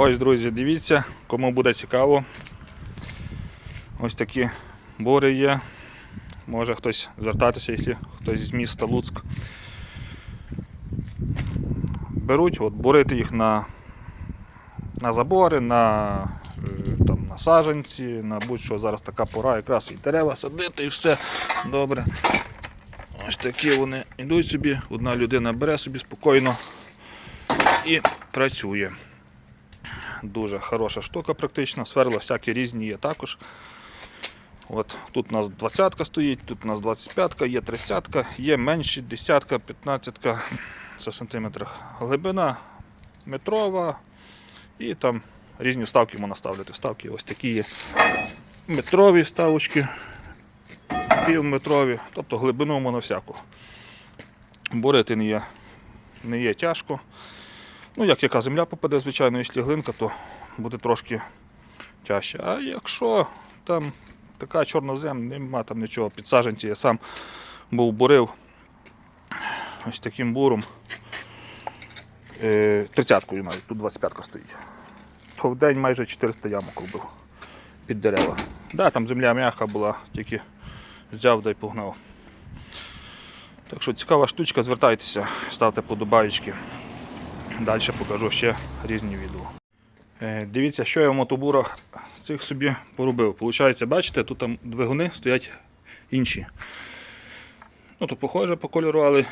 Ось, друзі, дивіться, кому буде цікаво. Ось такі бури є. Може хтось звертатися, якщо хтось з міста Луцьк. Беруть, от, бурити їх на, на забори, на, е, там, на саженці, на будь-що зараз така пора, якраз і дерева садити і все добре. Ось такі вони йдуть собі, одна людина бере собі спокійно і працює. Дуже хороша штука практично. Сверла всякі різні є також. От, тут у нас 20-ка стоїть, тут у нас 25-ка, є 30-ка, є менші 10-ка, 15 це в сантиметрах. Глибина метрова і там різні вставки можна ставити. Вставки ось такі є метрові вставочки, півметрові, тобто глибину можна всяку. Бурити не є, не є тяжко. Ну, як яка земля попаде, звичайно, якщо глинка, то буде трошки тяжче. А якщо там така чорнозем, нема там нічого, підсадженці, я сам був бурив ось таким буром. Е, 30-кою навіть, тут 25-ка стоїть. То в день майже 400 ямок робив під дерева. Да, там земля м'яка була, тільки взяв да й погнав. Так що цікава штучка, звертайтеся, ставте подобаєчки. Далі покажу ще різні відео. Е, Дивіться, що я в мотобурах цих собі поробив. Получається, бачите, тут там двигуни стоять інші. Ну, тут похоже по кольору, але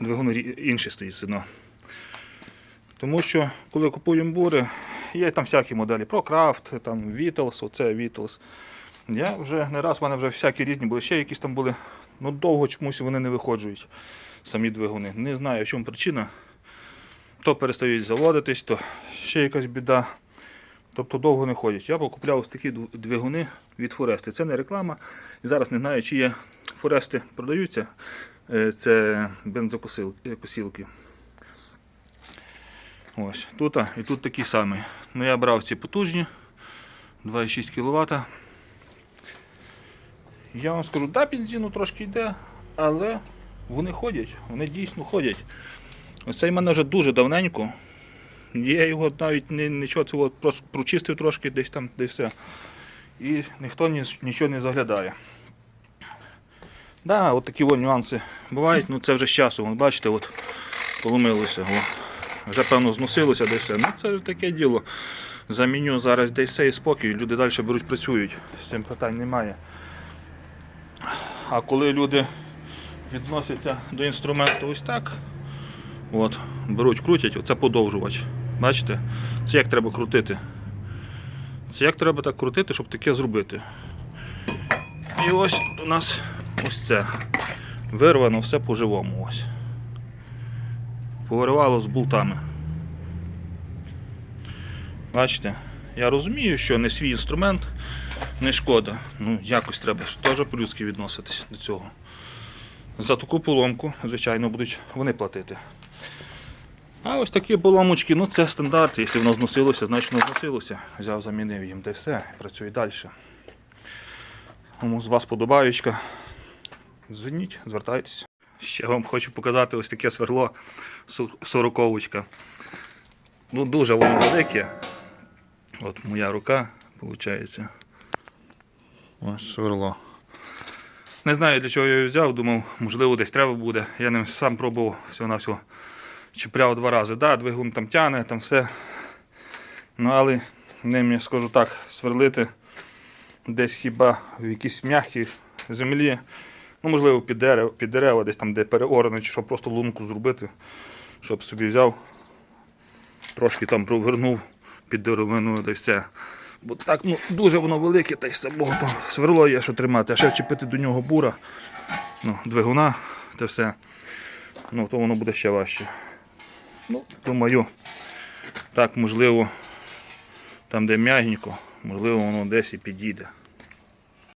двигуни інші стоїть одно. Тому що, коли купуємо бури, є там всякі моделі ProCraft, там Vitals, оце Vitals. Я вже не раз, в мене вже всякі різні були, ще якісь там були. Ну довго чомусь вони не виходжують, самі двигуни. Не знаю, в чому причина. То перестають заводитись, то ще якась біда. Тобто довго не ходять. Я покупляв ось такі двигуни від Форести. Це не реклама. Зараз не знаю, чи Форести продаються. Е, Це бензокосілки. Ось тут і тут такі самі. Ну, я брав ці потужні 2,6 кВт. Я вам скажу, да, бензину трошки йде, але вони ходять, вони дійсно ходять. Оцей в мене вже дуже давненько. Я його навіть нічого цього просто прочистив трошки десь там, десь все. І ніхто ні, нічого не заглядає. Да, от такі от нюанси бувають, ну це вже з часу, вон, бачите, от поломилося. О. Вже певно зносилося десь все. Ну це ж таке діло. Заміню зараз десь все і спокій, люди далі беруть, працюють. З цим питань немає. А коли люди відносяться до інструменту ось так, от, беруть, крутять, оце подовжувач. Бачите? Це як треба крутити. Це як треба так крутити, щоб таке зробити. І ось у нас ось це. Вирвано все по-живому. ось. Повиривало з болтами. Бачите? Я розумію, що не свій інструмент, не шкода. Ну, якось треба теж по-людськи відноситись до цього. За таку поломку, звичайно, будуть вони платити. А ось такі поломочки, ну це стандарт. Якщо воно зносилося, значить воно зносилося. Взяв, замінив їм, де все, працює далі. Тому з вас подобаючка. Дзвоніть, звертайтеся. Ще вам хочу показати ось таке сверло сороковочка. Ну, дуже воно велике. От моя рука, виходить. Ось сверло. Не знаю, для чого я його взяв, думав, можливо, десь треба буде. Я ним сам пробував всього-навсього чіпляв два рази. Да, двигун там тяне, там все. Ну, але ним, я скажу так, сверлити десь хіба в якійсь м'якій землі. Ну, можливо, під дерева, під дерева, десь там, де переорано, чи щоб просто лунку зробити, щоб собі взяв, трошки там провернув під деревину, та все. Бо так ну, дуже воно велике, та й самого сверло є, що тримати, а ще вчепити до нього бура, ну, двигуна та все. Ну, то воно буде ще важче. Ну, думаю, так можливо, там де м'ягенько, можливо, воно десь і підійде.